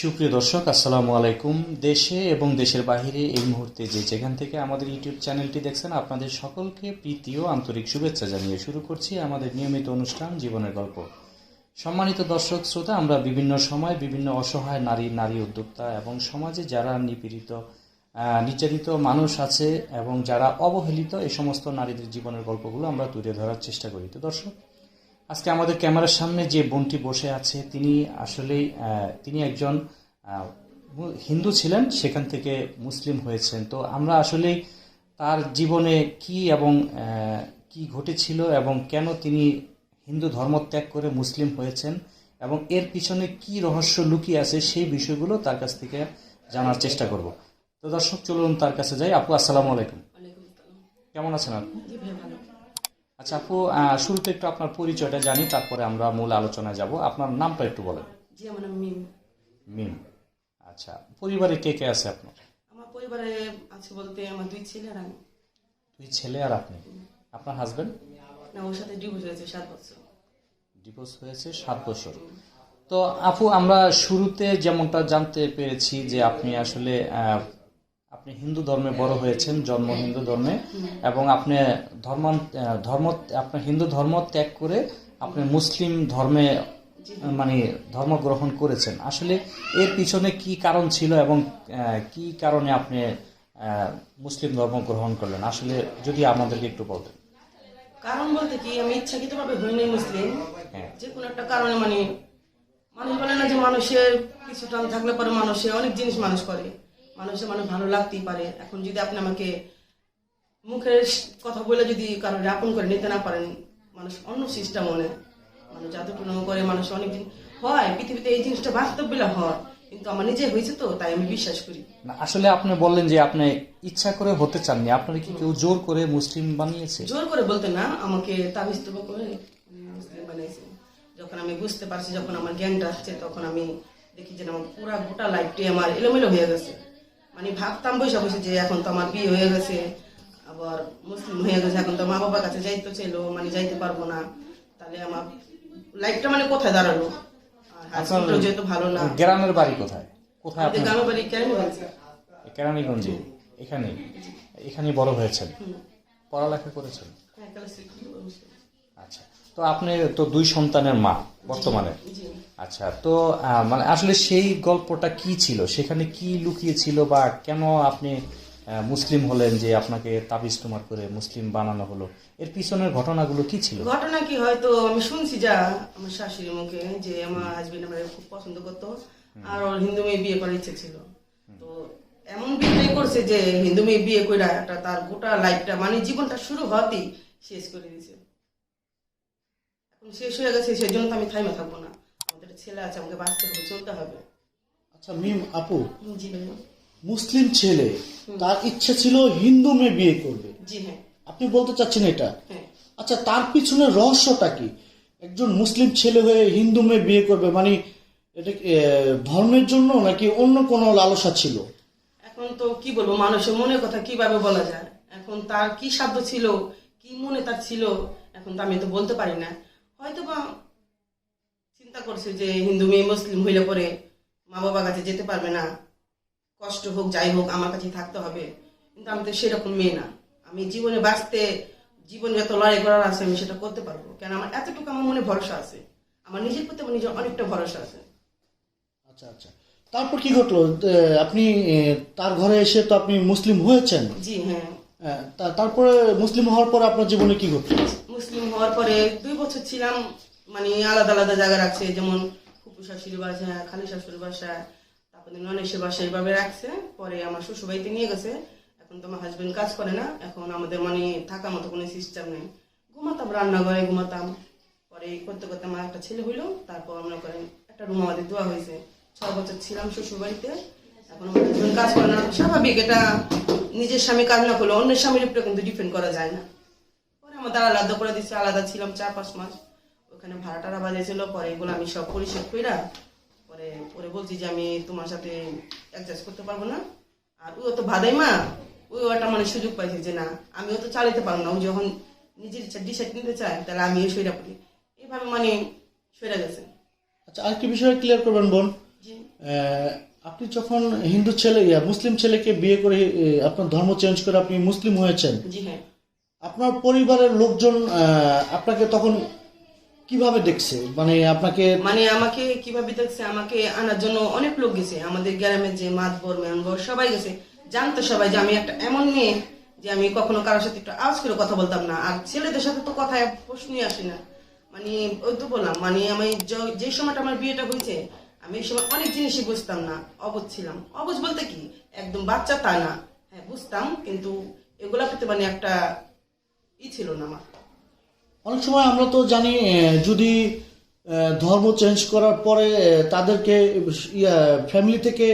সুপ্রিয় দর্শক, আসসালামু আলাইকুম। দেশে এবং দেশের বাইরে এই মুহূর্তে যে যেখান থেকে আমাদের ইউটিউব চ্যানেলটি দেখছেন, আপনাদের সকলকে প্রীতি ও আন্তরিক শুভেচ্ছা জানিয়ে শুরু করছি আমাদের নিয়মিত অনুষ্ঠান জীবনের গল্প। সম্মানিত দর্শক, শ্রোতা, আমরা বিভিন্ন সময় বিভিন্ন অসহায় নারী নারী উদ্যোক্তা এবং সমাজে যারা নিপীড়িত নির্যাতিত মানুষ আছে এবং যারা অবহেলিত, এই সমস্ত নারীদের জীবনের গল্পগুলো আমরা তুলে ধরার চেষ্টা করি। তো দর্শক আজকে আমাদের ক্যামেরার সামনে যে বোনটি বসে আছে তিনি আসলেই তিনি একজন হিন্দু ছিলেন সেখান থেকে মুসলিম হয়েছেন। তো আমরা আসলেই তার জীবনে কি এবং কি ঘটেছিল এবং কেন তিনি হিন্দু ধর্ম ত্যাগ করে মুসলিম হয়েছেন এবং এর পিছনে কি রহস্য লুকিয়ে আছে সেই বিষয়গুলো তার কাছ থেকে জানার চেষ্টা করব। তো দর্শক চলুন তার কাছে যাই। আপু আসসালামু আলাইকুম। কেমন আছেন আপু জি ভাই ভালো। আচ্ছা আপু শুরুতে একটু আপনার পরিচয়টা জানি তারপরে আমরা মূল আলোচনায় যাব। আপনার নামটা একটু বলেন। জি আমার নাম মিম। মিম। আচ্ছা পরিবারে কে কে আছে আপনার? আমার পরিবারে আছে বলতে আমার দুই ছেলে আর আমি। দুই ছেলে আর আপনি? আপনার হাজবেন্ড না ওর সাথে ডিভোর্স হয়েছে সাত বছর। ডিভোর্স হয়েছে সাত বছর। তো আপু আমরা শুরুতে যেমনটা জানতে পেরেছি যে আপনি আসলে আপনি হিন্দু ধর্মে বড় হয়েছেন জন্ম হিন্দু ধর্মে এবং আপনি ধর্ম ধর্ম আপনি হিন্দু ধর্ম ত্যাগ করে আপনি মুসলিম ধর্মে মানে ধর্ম গ্রহণ করেছেন। আসলে এর পিছনে কি কারণ ছিল এবং কি কারণে আপনি মুসলিম ধর্ম গ্রহণ করলেন? আসলে যদি আমাদেরকে একটু বলতেন। কারণ বলতে কি আমি ইচ্ছাকৃত ভাবে হইনি মুসলিম। হ্যাঁ। যে কোনো একটা কারণে মানে মানুষ বলে না যে মানুষের কিছু টান থাকলে পরে মানুষে অনেক জিনিস মানুষ করে। মানুষের মানে ভালো লাগতেই পারে। এখন যদি আপনি আমাকে মুখের কথা বলে যদি কারোর আপন করে নিতে না পারেন মানুষ অন্য সিস্টেম মনে মানুষ যতটুকু করে মানুষ অনেক দিন হয় পৃথিবীতে এই জিনিসটা বাস্তব বেলা হয় কিন্তু আমার নিজে হয়েছে তো তাই আমি বিশ্বাস করি। না আসলে আপনি বললেন যে আপনি ইচ্ছা করে হতে চাননি। আপনার কি কেউ জোর করে মুসলিম বানিয়েছে? জোর করে বলতে না আমাকে তাবিজ করে মুসলিম বানিয়েছে। যখন আমি বুঝতে পারছি যখন আমার জ্ঞানটা আসছে তখন আমি দেখি যে আমার পুরা গোটা লাইফটাই আমার এলোমেলো হয়ে গেছে। মানে ভাবতাম বসে বসে যে এখন তো আমার বিয়ে হয়ে গেছে আবার মুসলিম হয়ে গেছে এখন তো মা বাবার কাছে যাইতে চাইলো মানে যাইতে পারব না। তাহলে আমার লাইফটা মানে কোথায় দাঁড়াল? আর যেহেতু ভালো না। গ্রামের বাড়ি কোথায়? কোথায় আপনার? গ্রামের বাড়ি কেন কেরানীগঞ্জে? এখানে? এখানে বড় হয়েছেন? পড়ালেখা করেছেন? হ্যাঁ। আচ্ছা। তো আপনি তো দুই সন্তানের মা বর্তমানে। আচ্ছা তো মানে আসলে সেই গল্পটা কি ছিল? সেখানে কি লুকিয়ে ছিল বা কেন আপনি মুসলিম হলেন যে আপনাকে তাবিজ তোমার করে মুসলিম বানানো হলো? এর পিছনের ঘটনাগুলো কি ছিল? ঘটনা কি হয়তো আমি শুনছি যা আমার শাশুড়ির মুখে যে আমার হাজবেন্ড আমার খুব পছন্দ করতো আর ওর হিন্দু মেয়ে বিয়ে করার ইচ্ছে ছিল। তো এমন বিয়ে করছে যে হিন্দু মেয়ে বিয়ে করে একটা তার গোটা লাইফটা মানে জীবনটা শুরু হতেই শেষ করে দিয়েছে। এখন শেষ হয়ে গেছে সেই জন্য তো আমি থাইমে থাকব না। একটা ছেলে আছে আমাকে বাঁচতে হবে চলতে হবে। আচ্ছা মিম আপু জি মুসলিম ছেলে তার ইচ্ছে ছিল হিন্দু মেয়ে বিয়ে করবে। জি হ্যাঁ। আপনি বলতে চাচ্ছেন এটা? হ্যাঁ। আচ্ছা তার পিছনে রহস্যটা কি? একজন মুসলিম ছেলে হয়ে হিন্দু মেয়ে বিয়ে করবে মানে এটা ধর্মের জন্য নাকি অন্য কোনো লালসা ছিল? এখন তো কি বলব মানুষের মনের কথা কীভাবে বলা যায়? এখন তার কি সাধ্য ছিল কি মনে তার ছিল এখন তো আমি তো বলতে পারি না। চিন্তা করছে যে হিন্দু মেয়ে মুসলিম হইলে পরে মা বাবার কাছে যেতে পারবে না। কষ্ট হোক যাই হোক আমার কাছে থাকতে হবে। কিন্তু আমি তো সেরকম মেয়ে না। আমি জীবনে বাঁচতে জীবনে যত লড়াই করার আছে আমি সেটা করতে পারব। কেন আমার এতটুকু আমার মনে ভরসা আছে। আমার নিজের প্রতি আমার নিজের অনেকটা ভরসা আছে। আচ্ছা আচ্ছা। তারপর কি ঘটলো? আপনি তার ঘরে এসে তো আপনি মুসলিম হয়েছেন। জি হ্যাঁ। তারপরে মুসলিম হওয়ার পর আপনার জীবনে কি ঘটলো? মুসলিম হওয়ার পরে দুই বছর ছিলাম মানে আলাদা আলাদা জায়গা রাখছে, যেমন ফুপু শাশুড়ি বাসা খালি শাশুড়ি বাসা তারপরে ননেশের বাসা এইভাবে রাখছে। পরে আমার শ্বশুর বাড়িতে নিয়ে গেছে। এখন তো আমার হাজবেন্ড কাজ করে না। এখন আমাদের মানে থাকার মতো কোনো সিস্টেম নেই। ঘুমাতাম, রান্নাঘরে ঘুমাতাম। পরে করতে করতে আমার একটা ছেলে হইল। তারপর আমরা করেন একটা রুম আমাদের দেওয়া হয়েছে। ছ বছর ছিলাম শ্বশুর বাড়িতে। এখন আমার হাজবেন্ড কাজ করে না। স্বাভাবিক এটা নিজের স্বামী কাজ না করলে অন্যের স্বামীর উপরে কিন্তু ডিপেন্ড করা যায় না। পরে আমাদের আলাদা করে দিচ্ছে আলাদা ছিলাম চার পাঁচ মাস। ওখানে ভাড়া টাড়া বাজেছিল পরে এগুলো আমি সব পরিশোধ কইরা পরে পরে বলছি যে আমি তোমার সাথে অ্যাডজাস্ট করতে পারব না। আর ও তো ভাদাই মা ওই একটা মানে সুযোগ পাইছে যে না আমিও তো চালাতে পারব না। ও যখন নিজের ইচ্ছা ডিসাইড নিতে চায় তাহলে আমিও সইরা পড়ি। এইভাবে মানে সইরা গেছে। আচ্ছা আরেকটি বিষয় ক্লিয়ার করবেন বোন। আপনি যখন হিন্দু ছেলে মুসলিম ছেলেকে বিয়ে করে আপনার ধর্ম চেঞ্জ করে আপনি মুসলিম হয়েছেন। জি হ্যাঁ। আপনার পরিবারের লোকজন আপনাকে তখন কীভাবে দেখছে? মানে আপনাকে মানে আমাকে কীভাবে দেখছে? আমাকে আনার জন্য অনেক লোক গেছে। আমাদের গ্রামের যে মাতবর মেম্বর সবাই গেছে। জানতো সবাই যে আমি একটা এমন মেয়ে যে আমি কখনো কারোর সাথে একটু আওয়াজ করে কথা বলতাম না। আর ছেলেদের সাথে তো কথায় প্রশ্নই আসে না। মানে ওই তো বললাম মানে আমি য- সময়টা আমার বিয়েটা হয়েছে, আমি এই সময় অনেক জিনিসই বুঝতাম না। অবুঝ ছিলাম। অবুঝ বলতে কি? একদম বাচ্চা তা না। হ্যাঁ বুঝতাম, কিন্তু এগুলা পেতে মানে একটা ই ছিল না আমার। অনেক সময় আমরা তো জানি যদি ধর্ম চেঞ্জ করার পরে তাদেরকে ইয়া ফ্যামিলি থেকে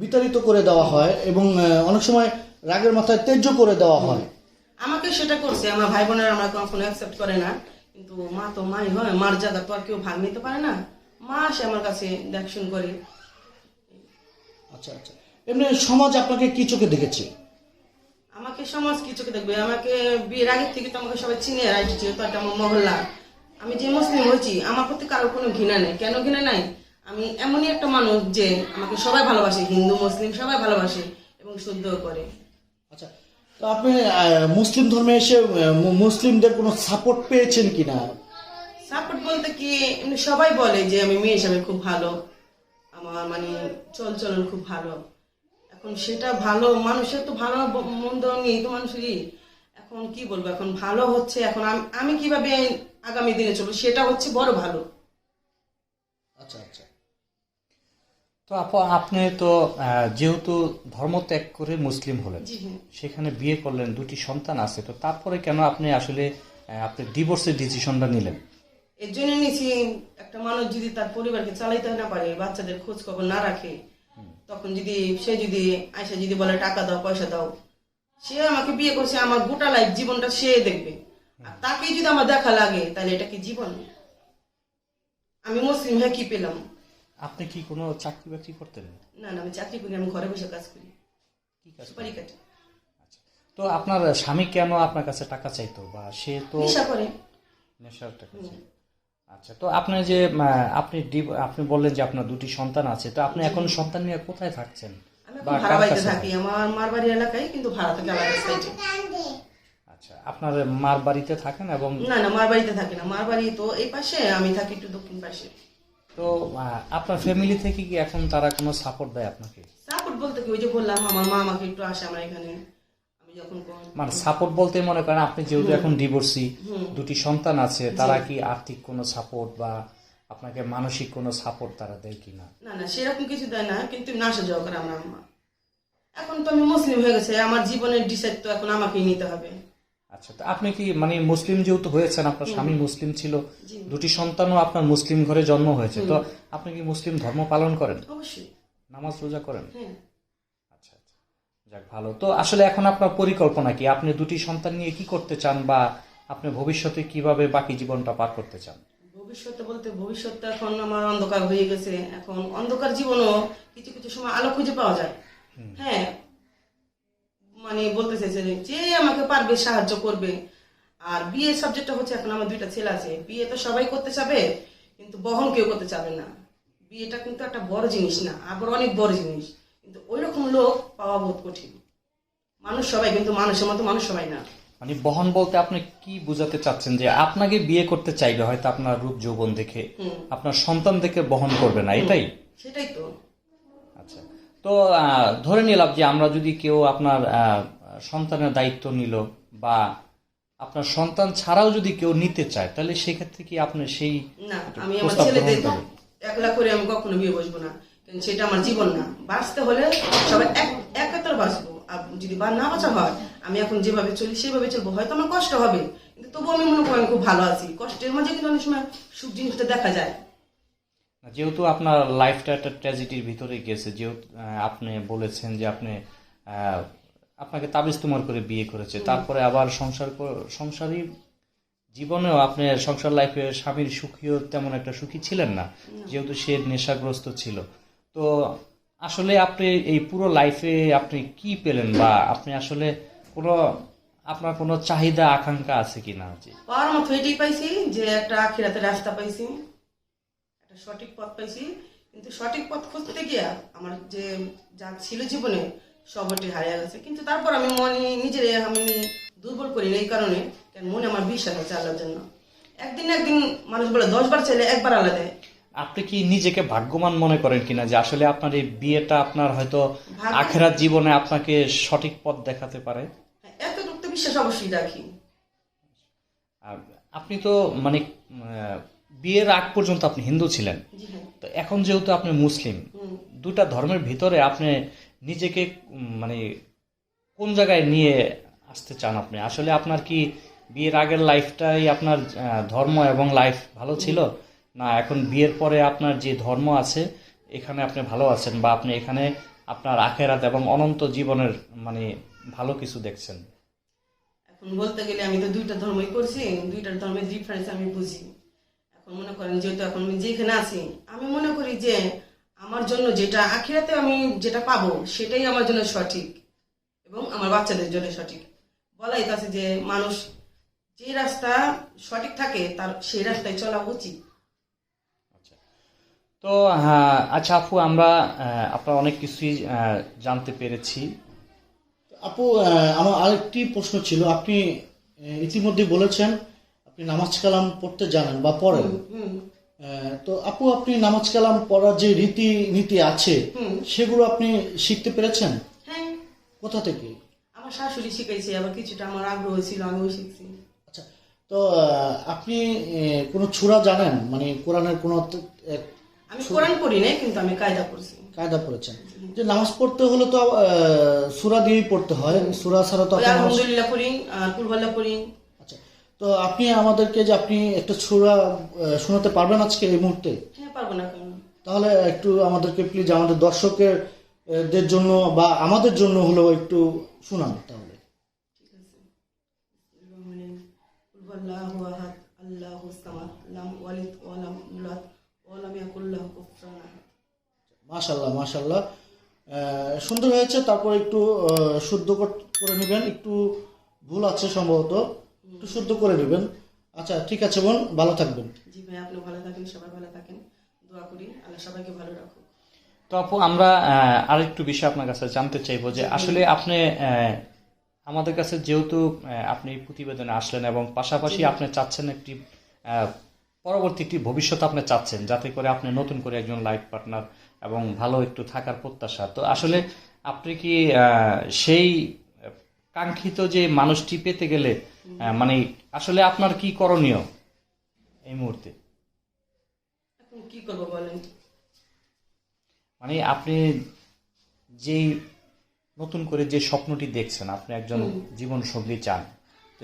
বিতাড়িত করে দেওয়া হয় এবং অনেক সময় রাগের মাথায় তেজ্য করে দেওয়া হয়। আমাকে সেটা করছে আমার ভাই বোনেরা আমরা কখনো অ্যাকসেপ্ট করে না। কিন্তু মা তো মাই হয় মার জায়গা তো আর কেউ ভাগ নিতে পারে না। মা আসে আমার কাছে দেখশুন করে। আচ্ছা আচ্ছা। এমনি সমাজ আপনাকে কি চোখে দেখেছে? আমাকে সমাজ কি চোখে দেখবে? আমাকে বিয়ের আগের থেকে তো আমাকে সবাই চিনে রাইটি ছিল তো একটা আমার মহল্লা। আমি যে মুসলিম হয়েছি আমার প্রতি কারোর কোনো ঘৃণা নেই। কেন ঘৃণা নাই? আমি এমনই একটা মানুষ যে আমাকে সবাই ভালোবাসে হিন্দু মুসলিম সবাই ভালোবাসে এবং শুদ্ধ করে। আচ্ছা তো আপনি মুসলিম ধর্মে এসে মুসলিমদের কোনো সাপোর্ট পেয়েছেন কিনা? সাপোর্ট বলতে কি এমনি সবাই বলে যে আমি মেয়ে হিসাবে খুব ভালো। আমার মানে চল চলন খুব ভালো। এখন সেটা ভালো মানুষের তো ভালো মন্দ নেই তো মানুষেরই এখন কি বলব? এখন ভালো হচ্ছে এখন আম- আমি কীভাবে আগামী দিনে চলবো? সেটা হচ্ছে বড় ভালো। আচ্ছা আচ্ছা। তো আপু আপনি তো যেহেতু ধর্ম ত্যাগ করে মুসলিম হলেন হ্যাঁ। সেখানে বিয়ে করলেন দুটি সন্তান আছে তো তারপরে কেন আপনি আসলে আপনি ডিভোর্সের ডিসিশনটা নিলেন? এর জন্য নিছি একটা মানুষ যদি তার পরিবারকে চালাইতে না পারে বাচ্চাদের খোঁজ খবর না রাখে তখন যদি সে যদি আয়সা যদি বলে টাকা দাও পয়সা দাও। সে আমাকে বিয়ে করছে আমার গোটা লাইফ জীবনটা সে দেখবে। আর তাকে যদি আমার দেখা লাগে তাহলে এটা কি জীবন? আমি মুসলিম হ্যাঁ কি পেলাম? আপনি কি কোনো চাকরি বাকরি করতেন? না না আমি চাকরি করি আমি ঘরে বসে কাজ করি। কি কাজ সুপারি কাটি। আচ্ছা। তো আপনার স্বামী কেন আপনার কাছে টাকা চাইতো? বা সে তো নেশা করে। নেশার টাকা চাই আচ্ছা তো আপনি যে আপনি আপনি বললেন যে আপনার দুটি সন্তান আছে তো আপনি এখন সন্তান নিয়ে কোথায় থাকছেন? ভাড়া বাড়িতে থাকি আমার মার বাড়ি এলাকায় কিন্তু ভাড়া থাকি আলাদা সাইডে আচ্ছা আপনার মার বাড়িতে থাকেন এবং না না মার বাড়িতে থাকি না মার বাড়ি তো এই পাশে আমি থাকি একটু দক্ষিণ পাশে। তো আপনার ফ্যামিলি থেকে কি এখন তারা কোনো সাপোর্ট দেয় আপনাকে? সাপোর্ট বলতে কি ওই যে বললাম আমার মা আমাকে একটু আসে আমার এখানে। মানে সাপোর্ট বলতে মনে করেন আপনি যেহেতু এখন ডিভোর্সি দুটি সন্তান আছে তারা কি আর্থিক কোনো সাপোর্ট বা আপনাকে মানসিক কোনো সাপোর্ট তারা দেয় কিনা? না না সেরকম কিছু দেয় না কিন্তু না আসা যাওয়া করে আমার আম্মা। এখন তো আমি মুসলিম হয়ে গেছে আমার জীবনের ডিসাইড তো এখন আমাকেই নিতে হবে। আচ্ছা তো আপনি কি মানে মুসলিম যেহেতু হয়েছেন আপনার স্বামী মুসলিম ছিল দুটি সন্তানও আপনার মুসলিম ঘরে জন্ম হয়েছে তো আপনি কি মুসলিম ধর্ম পালন করেন? অবশ্যই। নামাজ রোজা করেন? হ্যাঁ। যাক ভালো। তো আসলে এখন আপনার পরিকল্পনা কি? আপনি দুটি সন্তান নিয়ে কি করতে চান বা আপনি ভবিষ্যতে কীভাবে বাকি জীবনটা পার করতে চান? ভবিষ্যতে বলতে ভবিষ্যৎ এখন আমার অন্ধকার হয়ে গেছে। এখন অন্ধকার জীবনও কিছু কিছু সময় আলো খুঁজে পাওয়া যায়। হ্যাঁ মানে বলতে চাইছে যে, যে আমাকে পারবে সাহায্য করবে। আর বিয়ে সাবজেক্টটা হচ্ছে এখন আমার দুইটা ছেলে আছে। বিয়ে তো সবাই করতে চাবে কিন্তু বহন কেউ করতে চাবে না। বিয়েটা কিন্তু একটা বড় জিনিস না আবার অনেক বড় জিনিস। কিন্তু ওই রকম লোক পাওয়া বহুত কঠিন। মানুষ সবাই কিন্তু মানুষের মতো মানুষ সবাই না। মানে বহন বলতে আপনি কি বোঝাতে চাচ্ছেন যে আপনাকে বিয়ে করতে চাইবে হয়তো আপনার রূপ যৌবন দেখে আপনার সন্তান দেখে বহন করবে না এটাই? সেটাই তো। আচ্ছা। তো ধরে নিলাম যে আমরা যদি কেউ আপনার সন্তানের দায়িত্ব নিল বা আপনার সন্তান ছাড়াও যদি কেউ নিতে চায় তাহলে সেক্ষেত্রে কি আপনি সেই না আমি আমার গ্রহণ করবেন? একলা করে আমি কখনো বিয়ে বসবো না। সেটা আমার জীবন না। বাঁচতে হলে সবাই এক একাত্তর বাঁচবো। আর যদি বা না বাঁচা হয় আমি এখন যেভাবে চলি সেভাবে চলবো। হয়তো আমার কষ্ট হবে কিন্তু তবুও আমি মনে করি খুব ভালো আছি। কষ্টের মাঝে কিন্তু অনেক সময় সুখ জিনিসটা দেখা যায়। যেহেতু আপনার লাইফটা একটা ট্র্যাজেডির ভিতরে গেছে যেহেতু আপনি বলেছেন যে আপনি আহ, আপনাকে তাবিজ তোমার করে বিয়ে করেছে। তারপরে আবার সংসার কর- সংসারী জীবনেও আপনি সংসার লাইফে স্বামীর সুখীও তেমন একটা সুখী ছিলেন না। যেহেতু সে নেশাগ্রস্ত ছিল। তো আসলে আপনি এই পুরো লাইফে আপনি কি পেলেন বা আপনি আসলে কোনো, আপনার কোনো চাহিদা, আকাঙ্ক্ষা আছে কি না যে পাওয়ার মতো এটাই পাইছি যে একটা আখিরাতে রাস্তা পাইছি, একটা সঠিক পথ পাইছি। কিন্তু সঠিক পথ খুঁজতে গিয়া আমার যে যা ছিল জীবনে সবটি হারিয়ে গেছে। কিন্তু তারপর আমি মনে, নিজের আমি দুর্বল করি এই কারণে মনে আমার বিশ্বাস আছে আল্লাহর জন্য। একদিন একদিন মানুষ বলে, দশ বার চাইলে একবার আল্লাহ দেয়। আপনি কি নিজেকে ভাগ্যবান মনে করেন কিনা যে আসলে আপনার এই বিয়েটা আপনার হয়তো আখেরাত জীবনে আপনাকে সঠিক পথ দেখাতে পারে? তো বিশ্বাস অবশ্যই রাখি। আর আপনি তো মানে বিয়ের আগ পর্যন্ত আপনি হিন্দু ছিলেন। হ্যাঁ। তো এখন যেহেতু আপনি মুসলিম দুটা ধর্মের ভিতরে আপনি নিজেকে মানে কোন জায়গায় নিয়ে আসতে চান আপনি? আসলে আপনার কি বিয়ের আগের লাইফটাই আপনার ধর্ম এবং লাইফ ভালো ছিল? না, এখন বিয়ের পরে আপনার যে ধর্ম আছে, এখানে আপনি ভালো আছেন বা আপনি এখানে আপনার আখেরাত এবং অনন্ত জীবনের মানে ভালো কিছু দেখছেন। এখন বলতে গেলে আমি তো দুইটা ধর্মই করছি দুইটার ধর্মের ডিফারেন্স আমি বুঝি। এখন মনে করেন যেহেতু এখন আমি যেখানে আছি, আমি মনে করি যে আমার জন্য যেটা আখেরাতে আমি যেটা পাবো, সেটাই আমার জন্য সঠিক এবং আমার বাচ্চাদের জন্য সঠিক। বলাই আছে যে মানুষ যে রাস্তা সঠিক থাকে, তার সেই রাস্তায় চলা উচিত। তো হ্যাঁ, আচ্ছা আপু আমরা আপনার অনেক কিছুই আহ, জানতে পেরেছি। আপু আমার আরেকটি প্রশ্ন ছিল। আপনি ইতিমধ্যে বলেছেন আপনি নামাজ কালাম পড়তে জানেন বা পড়েন। তো আপু আপনি নামাজ কালাম পড়ার যে রীতি নীতি আছে সেগুলো আপনি শিখতে পেরেছেন? হ্যাঁ। কোথা থেকে? আমার শাশুড়ি শিখাইছে আবার কিছুটা আমার আগ্রহ ছিল আমিও শিখছি। আচ্ছা তো আপনি কোনো ছুরা জানেন? মানে কোরআনের কোনো আমি কোরআন পড়ি নাই কিন্তু আমি কায়দা করছি কায়দা পড়েছেন। যে নামাজ পড়তে হলে তো আহ, দিয়েই পড়তে হয় সূরা ছাড়া তো আপনি আলহামদুলিল্লাহ পড়ি কুলবাল্লা পড়ি। আচ্ছা তো আপনি আমাদেরকে যে আপনি একটা ছুরা শোনাতে পারবেন আজকে এই মুহূর্তে? হ্যাঁ পারব না কেন? তাহলে একটু আমাদেরকে প্লিজ আমাদের দর্শকের দের জন্য বা আমাদের জন্য হলেও একটু শোনান তাহলে। ঠিক আছে। কুলবাল্লাহু আহাদ আল্লাহু সামাদ লাম ওয়ালিদ ওয়া লাম ইউলাদ। মাশাল্লাহ মাশাল্লাহ সুন্দর হয়েছে তারপর একটু শুদ্ধ করে নেবেন। একটু ভুল আছে সম্ভবত। একটু শুদ্ধ করে নেবেন। আচ্ছা ঠিক আছে বোন ভালো থাকবেন। জি ভাই আপনি ভালো থাকেন সবাই ভালো থাকেন। দোয়া করি আল্লাহ সবাইকে ভালো তো আপু আমরা আরেকটু বিষয় আপনার কাছে জানতে চাইব যে আসলে আপনি আহ, আমাদের কাছে যেহেতু আপনি প্রতিবেদনে আসলেন এবং পাশাপাশি আপনি চাচ্ছেন একটি আহ, পরবর্তী একটি ভবিষ্যৎ আপনি চাচ্ছেন যাতে করে আপনি নতুন করে একজন লাইফ পার্টনার এবং ভালো একটু থাকার প্রত্যাশা। তো আসলে আপনি কি সেই কাঙ্ক্ষিত যে মানুষটি পেতে গেলে মানে আসলে আপনার কি করণীয় এই মুহূর্তে? কি করব বলেন? মানে আপনি যেই নতুন করে যে স্বপ্নটি দেখছেন আপনি একজন জীবন সঙ্গী চান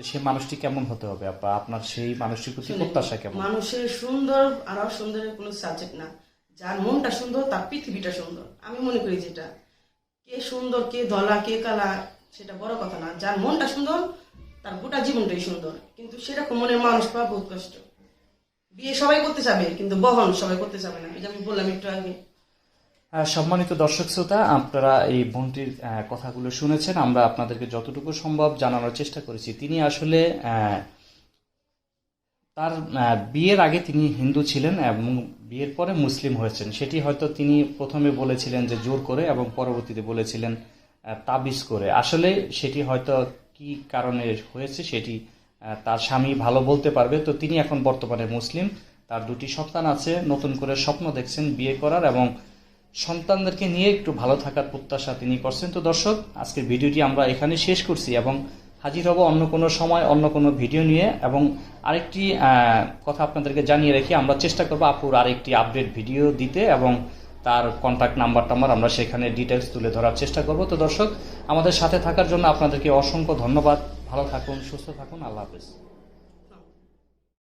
সেই মানুষটি কেমন হতে হবে আপা? আপনার সেই মানুষটির প্রতি প্রত্যাশা কেমন? মানুষের সুন্দর আর অসুন্দরের কোনো সাবজেক্ট না। যার মনটা সুন্দর তার পৃথিবীটা সুন্দর। আমি মনে করি যেটা। কে সুন্দর কে ধলা কে কালা সেটা বড় কথা না। যার মনটা সুন্দর তার গোটা জীবনটাই সুন্দর। কিন্তু সেরকম মনের মানুষ পাওয়া বহুত কষ্ট। বিয়ে সবাই করতে চাবে কিন্তু বহন সবাই করতে চাবে না। এই যে আমি বললাম একটু আগে সম্মানিত দর্শক শ্রোতা, আপনারা এই বোনটির কথাগুলো শুনেছেন। আমরা আপনাদেরকে যতটুকু সম্ভব জানানোর চেষ্টা করেছি। তিনি আসলে তার বিয়ের আগে তিনি হিন্দু ছিলেন এবং বিয়ের পরে মুসলিম হয়েছেন। সেটি হয়তো তিনি প্রথমে বলেছিলেন যে জোর করে এবং পরবর্তীতে বলেছিলেন তাবিজ করে। আসলে সেটি হয়তো কি কারণে হয়েছে সেটি তার স্বামী ভালো বলতে পারবে। তো তিনি এখন বর্তমানে মুসলিম। তার দুটি সন্তান আছে। নতুন করে স্বপ্ন দেখছেন বিয়ে করার এবং সন্তানদেরকে নিয়ে একটু ভালো থাকার প্রত্যাশা তিনি করছেন। তো দর্শক, আজকের ভিডিওটি আমরা এখানে শেষ করছি এবং হাজির হব অন্য কোনো সময়, অন্য কোনো ভিডিও নিয়ে এবং আরেকটি কথা আপনাদেরকে জানিয়ে রেখে, আমরা চেষ্টা করব আপুর আরেকটি আপডেট ভিডিও দিতে এবং তার কন্ট্যাক্ট নাম্বার টাম্বার আমরা সেখানে ডিটেলস তুলে ধরার চেষ্টা করব। তো দর্শক, আমাদের সাথে থাকার জন্য আপনাদেরকে অসংখ্য ধন্যবাদ। ভালো থাকুন, সুস্থ থাকুন, আল্লাহ হাফেজ।